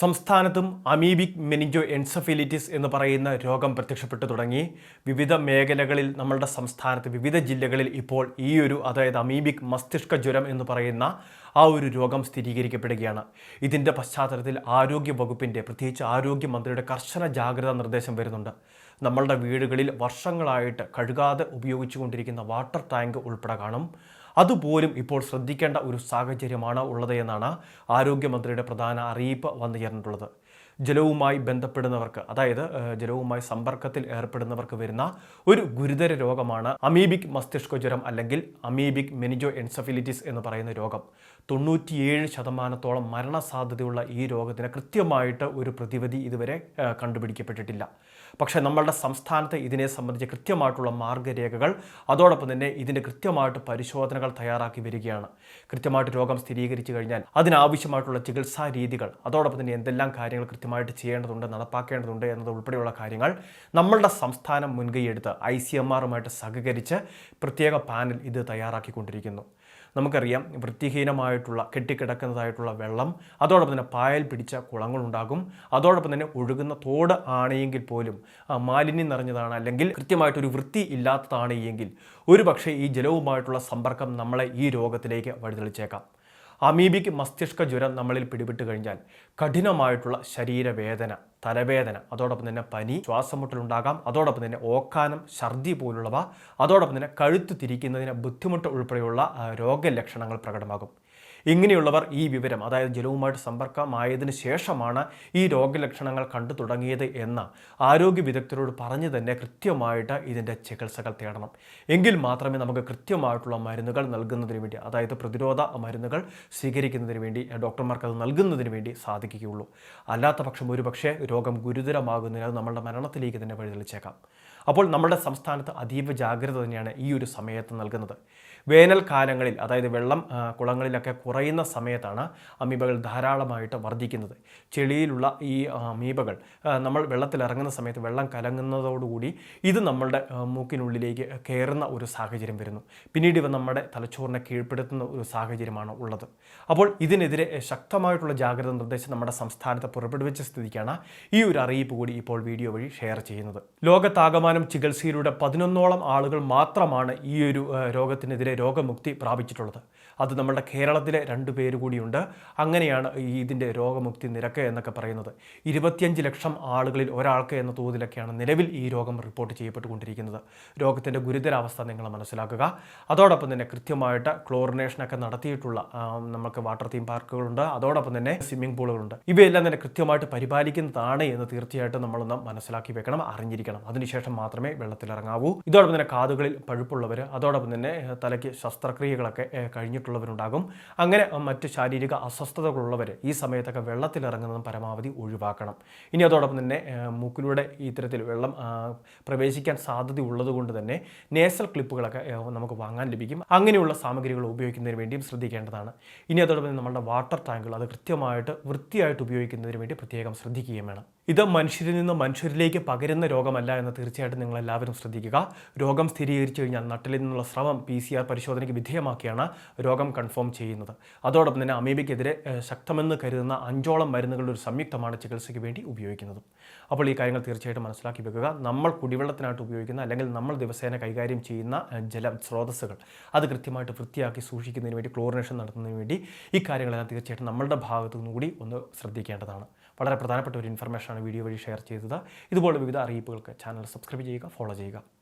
സംസ്ഥാനത്തും amoebic meningo എൻസഫിലിറ്റിസ് എന്ന് പറയുന്ന രോഗം പ്രത്യക്ഷപ്പെട്ടു തുടങ്ങി. വിവിധ മേഖലകളിൽ നമ്മളുടെ സംസ്ഥാനത്ത് വിവിധ ജില്ലകളിൽ ഇപ്പോൾ ഈ ഒരു അതായത് അമീബിക് മസ്തിഷ്ക ജ്വരം എന്ന് പറയുന്ന ആ ഒരു രോഗം സ്ഥിരീകരിക്കപ്പെടുകയാണ്. ഇതിന്റെ പശ്ചാത്തലത്തിൽ ആരോഗ്യ വകുപ്പിന്റെ പ്രത്യേകിച്ച് ആരോഗ്യമന്ത്രിയുടെ കർശന ജാഗ്രതാ നിർദ്ദേശം വരുന്നുണ്ട്. നമ്മളുടെ വീടുകളിൽ വർഷങ്ങളായിട്ട് കഴുകാതെ ഉപയോഗിച്ചുകൊണ്ടിരിക്കുന്ന വാട്ടർ ടാങ്ക് ഉൾപ്പെടെ കാണും. അതുപോലും ഇപ്പോൾ ശ്രദ്ധിക്കേണ്ട ഒരു സാഹചര്യമാണ് ഉള്ളത് എന്നാണ് ആരോഗ്യമന്ത്രിയുടെ പ്രധാന അറിയിപ്പ് വന്നു ചേർന്നിട്ടുള്ളത് ജലവുമായി ബന്ധപ്പെടുന്നവർക്ക് അതായത് ജലവുമായി സമ്പർക്കത്തിൽ ഏർപ്പെടുന്നവർക്ക് വരുന്ന ഒരു ഗുരുതര രോഗമാണ് അമീബിക് മസ്തിഷ്ക ജ്വരം അല്ലെങ്കിൽ അമീബിക് മെനിജോ എൻസഫിലിറ്റിസ് എന്ന് പറയുന്ന രോഗം. തൊണ്ണൂറ്റിയേഴ് ശതമാനത്തോളം മരണസാധ്യതയുള്ള ഈ രോഗത്തിന് കൃത്യമായിട്ട് ഒരു പ്രതിവിധി ഇതുവരെ കണ്ടുപിടിക്കപ്പെട്ടിട്ടില്ല. പക്ഷേ നമ്മളുടെ സംസ്ഥാനത്ത് ഇതിനെ സംബന്ധിച്ച് കൃത്യമായിട്ടുള്ള മാർഗരേഖകൾ അതോടൊപ്പം തന്നെ ഇതിന്റെ കൃത്യമായിട്ട് പരിശോധനകൾ തയ്യാറാക്കി വരികയാണ്. കൃത്യമായിട്ട് രോഗം സ്ഥിരീകരിച്ചു കഴിഞ്ഞാൽ അതിനാവശ്യമായിട്ടുള്ള ചികിത്സാ രീതികൾ അതോടൊപ്പം തന്നെ എന്തെല്ലാം കാര്യങ്ങൾ കൃത്യമായിട്ട് ചെയ്യേണ്ടതുണ്ട് നടപ്പാക്കേണ്ടതുണ്ട് എന്നത് ഉൾപ്പെടെയുള്ള കാര്യങ്ങൾ നമ്മളുടെ സംസ്ഥാനം മുൻകൈയെടുത്ത് ഐ സി എം ആറുമായിട്ട് സഹകരിച്ച് പ്രത്യേക പാനൽ ഇത് തയ്യാറാക്കിക്കൊണ്ടിരിക്കുന്നു. നമുക്കറിയാം വൃത്തിഹീനമായിട്ടുള്ള കെട്ടിക്കിടക്കുന്നതായിട്ടുള്ള വെള്ളം അതോടൊപ്പം തന്നെ പായൽ പിടിച്ച കുളങ്ങളുണ്ടാകും അതോടൊപ്പം തന്നെ ഒഴുകുന്ന തോട് ആണെങ്കിൽ പോലും മാലിന്യം നിറഞ്ഞതാണ് അല്ലെങ്കിൽ കൃത്യമായിട്ടൊരു വൃത്തി ഇല്ലാത്തതാണ് എങ്കിൽ ഒരു പക്ഷേ ഈ ജലവുമായിട്ടുള്ള സമ്പർക്കം നമ്മളെ ഈ രോഗത്തിലേക്ക് വഴിതെളിച്ചേക്കാം. അമീബിക് മസ്തിഷ്ക ജ്വരം നമ്മളിൽ പിടിപെട്ട് കഴിഞ്ഞാൽ കഠിനമായിട്ടുള്ള ശരീരവേദന. തലവേദന അതോടൊപ്പം തന്നെ പനി ശ്വാസമുട്ടലുണ്ടാകാം അതോടൊപ്പം തന്നെ ഓക്കാനം ഛർദി പോലുള്ളവ അതോടൊപ്പം തന്നെ കഴുത്ത് തിരിക്കുന്നതിന് ബുദ്ധിമുട്ട് ഉൾപ്പെടെയുള്ള രോഗലക്ഷണങ്ങൾ പ്രകടമാകും. ഇങ്ങനെയുള്ളവർ ഈ വിവരം അതായത് ജലവുമായിട്ട് സമ്പർക്കമായതിനു ശേഷമാണ് ഈ രോഗലക്ഷണങ്ങൾ കണ്ടു തുടങ്ങിയത് എന്ന ആരോഗ്യ വിദഗ്ധരോട് പറഞ്ഞു തന്നെ കൃത്യമായിട്ട് ഇതിന്റെ ചികിത്സകൾ തേടണം. എങ്കിൽ മാത്രമേ നമുക്ക് കൃത്യമായിട്ടുള്ള മരുന്നുകൾ നൽകുന്നതിന് വേണ്ടി അതായത് പ്രതിരോധ മരുന്നുകൾ സ്വീകരിക്കുന്നതിന് വേണ്ടി ഡോക്ടർമാർക്ക് അത് നൽകുന്നതിന് വേണ്ടി സാധിക്കുകയുള്ളൂ. അല്ലാത്ത പക്ഷം ഒരു പക്ഷേ രോഗം ഗുരുതരമാകുന്നതിന് അത് നമ്മളുടെ മരണത്തിലേക്ക് തന്നെ വഴിതെളിച്ചേക്കാം. അപ്പോൾ നമ്മുടെ സംസ്ഥാനത്ത് അതീവ ജാഗ്രത തന്നെയാണ് ഈ ഒരു സമയത്ത് നൽകുന്നത്. വേനൽക്കാലങ്ങളിൽ അതായത് വെള്ളം കുളങ്ങളിലൊക്കെ കുറയുന്ന സമയത്താണ് അമീബകൾ ധാരാളമായിട്ട് വർദ്ധിക്കുന്നത്. ചെളിയിലുള്ള ഈ അമീബകൾ നമ്മൾ വെള്ളത്തിലിറങ്ങുന്ന സമയത്ത് വെള്ളം കലങ്ങുന്നതോടുകൂടി ഇത് നമ്മളുടെ മൂക്കിനുള്ളിലേക്ക് കയറുന്ന ഒരു സാഹചര്യം വരുന്നു. പിന്നീട് ഇവ നമ്മുടെ തലച്ചോറിനെ കീഴ്പ്പെടുത്തുന്ന ഒരു സാഹചര്യമാണ് ഉള്ളത്. അപ്പോൾ ഇതിനെതിരെ ശക്തമായിട്ടുള്ള ജാഗ്രത നിർദ്ദേശം നമ്മുടെ സംസ്ഥാനത്ത് പുറപ്പെടുവിച്ച സ്ഥിതിക്കാണ് ഈ ഒരു അറിയിപ്പ് കൂടി ഇപ്പോൾ വീഡിയോ വഴി ഷെയർ ചെയ്യുന്നത്. ലോകത്താകമാനം ചികിത്സയിലൂടെ പതിനൊന്നോളം ആളുകൾ മാത്രമാണ് ഈ ഒരു രോഗത്തിനെതിരെ രോഗമുക്തി പ്രാപിച്ചിട്ടുള്ളത്. അത് നമ്മുടെ കേരളത്തിലെ രണ്ട് പേര് കൂടിയുണ്ട്. അങ്ങനെയാണ് ഇതിന്റെ രോഗമുക്തി നിരക്ക് എന്നൊക്കെ പറയുന്നത്. ഇരുപത്തിയഞ്ച് ലക്ഷം ആളുകളിൽ ഒരാൾക്ക് എന്ന തോതിലൊക്കെയാണ് നിലവിൽ ഈ രോഗം റിപ്പോർട്ട് ചെയ്യപ്പെട്ടുകൊണ്ടിരിക്കുന്നത്. രോഗത്തിന്റെ ഗുരുതരാവസ്ഥ നിങ്ങൾ മനസ്സിലാക്കുക. അതോടൊപ്പം തന്നെ കൃത്യമായിട്ട് ക്ലോറിനേഷനൊക്കെ നടത്തിയിട്ടുള്ള നമുക്ക് വാട്ടർ തീം പാർക്കുകളുണ്ട്. അതോടൊപ്പം തന്നെ സ്വിമ്മിംഗ് പൂളുകളുണ്ട്. ഇവയെല്ലാം തന്നെ കൃത്യമായിട്ട് പരിപാലിക്കുന്നതാണ് എന്ന് തീർച്ചയായിട്ടും നമ്മളൊന്ന് മനസ്സിലാക്കി വെക്കണം അറിഞ്ഞിരിക്കണം. അതിനുശേഷം മാത്രമേ വെള്ളത്തിലിറങ്ങാവൂ. ഇതോടൊപ്പം തന്നെ കാതുകളിൽ പഴുപ്പുള്ളവർ അതോടൊപ്പം തന്നെ തലയ്ക്ക് ശസ്ത്രക്രിയകളൊക്കെ കഴിഞ്ഞിട്ടുള്ളവരുണ്ടാകും. അങ്ങനെ മറ്റ് ശാരീരിക അസ്വസ്ഥതകളുള്ളവർ ഈ സമയത്തൊക്കെ വെള്ളത്തിലിറങ്ങുന്നതും പരമാവധി ഒഴിവാക്കണം. ഇനി അതോടൊപ്പം തന്നെ മൂക്കിലൂടെ ഇത്തരത്തിൽ വെള്ളം പ്രവേശിക്കാൻ സാധ്യത ഉള്ളതുകൊണ്ട് തന്നെ നേസൽ ക്ലിപ്പുകളൊക്കെ നമുക്ക് വാങ്ങാൻ ലഭിക്കും. അങ്ങനെയുള്ള സാമഗ്രികൾ ഉപയോഗിക്കുന്നതിന് വേണ്ടിയും ശ്രദ്ധിക്കേണ്ടതാണ്. ഇനി അതോടൊപ്പം നമ്മളുടെ വാട്ടർ ടാങ്കുകൾ അത് കൃത്യമായിട്ട് വൃത്തിയായിട്ട് ഉപയോഗിക്കുന്നതിന് വേണ്ടി പ്രത്യേകം ശ്രദ്ധിക്കുകയും വേണം. 알아? ഇത് മനുഷ്യരിൽ നിന്ന് മനുഷ്യരിലേക്ക് പകരുന്ന രോഗമല്ല എന്ന് തീർച്ചയായിട്ടും നിങ്ങൾ എല്ലാവരും ശ്രദ്ധിക്കുക. രോഗം സ്ഥിരീകരിച്ചു കഴിഞ്ഞാൽ നട്ടിൽ നിന്നുള്ള സ്രവം പി സി ആർ പരിശോധനയ്ക്ക് വിധേയമാക്കിയാണ് രോഗം കൺഫേം ചെയ്യുന്നത്. അതോടൊപ്പം തന്നെ അമീബയ്ക്കെതിരെ ശക്തമെന്ന് കരുതുന്ന അഞ്ചോളം മരുന്നുകളുടെ ഒരു സംയുക്തമാണ് ചികിത്സയ്ക്ക് വേണ്ടി ഉപയോഗിക്കുന്നത്. അപ്പോൾ ഈ കാര്യങ്ങൾ തീർച്ചയായിട്ടും മനസ്സിലാക്കി വെക്കുക. നമ്മൾ കുടിവെള്ളത്തിനായിട്ട് ഉപയോഗിക്കുന്ന അല്ലെങ്കിൽ നമ്മൾ ദിവസേന കൈകാര്യം ചെയ്യുന്ന ജല സ്രോതസ്സുകൾ അത് കൃത്യമായിട്ട് വൃത്തിയാക്കി സൂക്ഷിക്കുന്നതിന് വേണ്ടി ക്ലോറിനേഷൻ നടത്തുന്നതിന് വേണ്ടി ഈ കാര്യങ്ങളെല്ലാം തീർച്ചയായിട്ടും നമ്മളുടെ ഭാഗത്തു നിന്നുകൂടി ഒന്ന് ശ്രദ്ധിക്കേണ്ടതാണ്. വളരെ പ്രധാനപ്പെട്ട ഒരു ഇൻഫർമേഷനാണ് വീഡിയോ വഴി ഷെയർ ചെയ്തത്. ഇതുപോലെ വിവിധ അറിയിപ്പുകൾക്ക് ചാനൽ സബ്സ്ക്രൈബ് ചെയ്യുക ഫോളോ ചെയ്യുക.